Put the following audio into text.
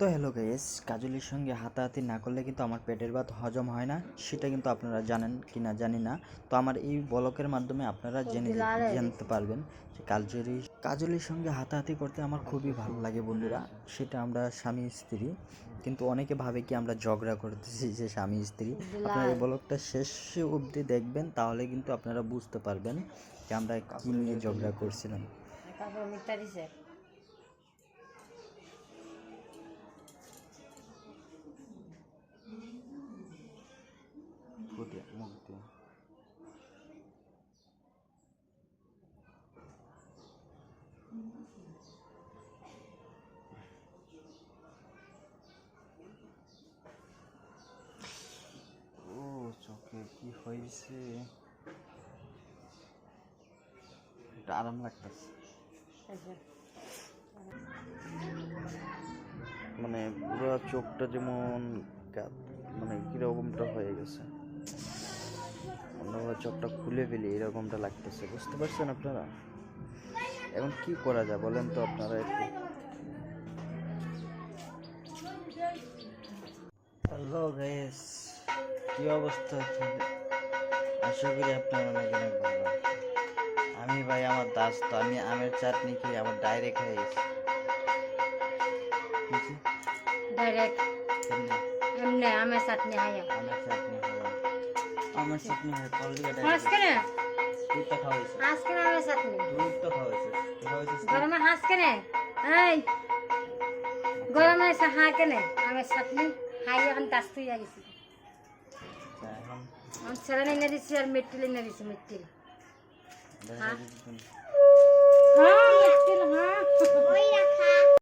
তো hello guys কাজলের সঙ্গে হাতাহাতি না করলে কিন্তু আমার পেটের ভাত হজম হয় না সেটা কিন্তু আপনারা জানেন কি না জানি না। তো আমার এই ব্লকের মাধ্যমে আপনারা জেনে জানতে পারবেন যে কাজলি কাজলের সঙ্গে হাতাহাতি করতে আমার খুবই ভালো লাগে বন্ধুরা সেটা আমরা স্বামী স্ত্রী কিন্তু অনেকে ভাবে কি আমরা ঝগড়া করতেছি যে স্বামী স্ত্রী। আপনারা এই ব্লগটা শেষ অবধি দেখবেন তাহলে কিন্তু আপনারা বুঝতে পারবেন যে আমরা কি নিয়ে ঝগড়া করছিলাম। দিয়ে ও, চোখে কি হয়েছে আরাম লাগতেছে। মানে পুরো চোখটা যেমন মানে কিরকমটা হয়ে গেছে। হয় চোখটা খুলে ফেলি এরকমটা লাগতেছে বুঝতে পারছেন আপনারা? এখন কি করা যায় বলেন তো আপনারা একটু? হ্যালো গাইস কি অবস্থা আপনাদের? আশা করি আপনারা অনেক অনেক ভালো আমি ভাই আমার দাস তো আমি আমের চাটনি খেয়ে আমার ডাইরেক্ট হয়ে গেছে। ডাইরেক্ট আমের চাটনি হাইয়া আমের চাটনি। আমের চাটনি হয় হাঁস ডাইরেক্ট কেনে তুই তো খাওয়াইছিস হাঁস কেনে আমের তো খাওয়াইছিস তুই না? গরমে হাঁস কেনে এই গরমে এসে হাঁ কেনে? আমার চাটনি হাই এখন দাস তুই গেছি এখন আমার ছেলে নিয়ে দিছি আর মেট্রিল এনে দিছি হ্যাঁ? হ্যাঁ মেট্রিল হ্যাঁ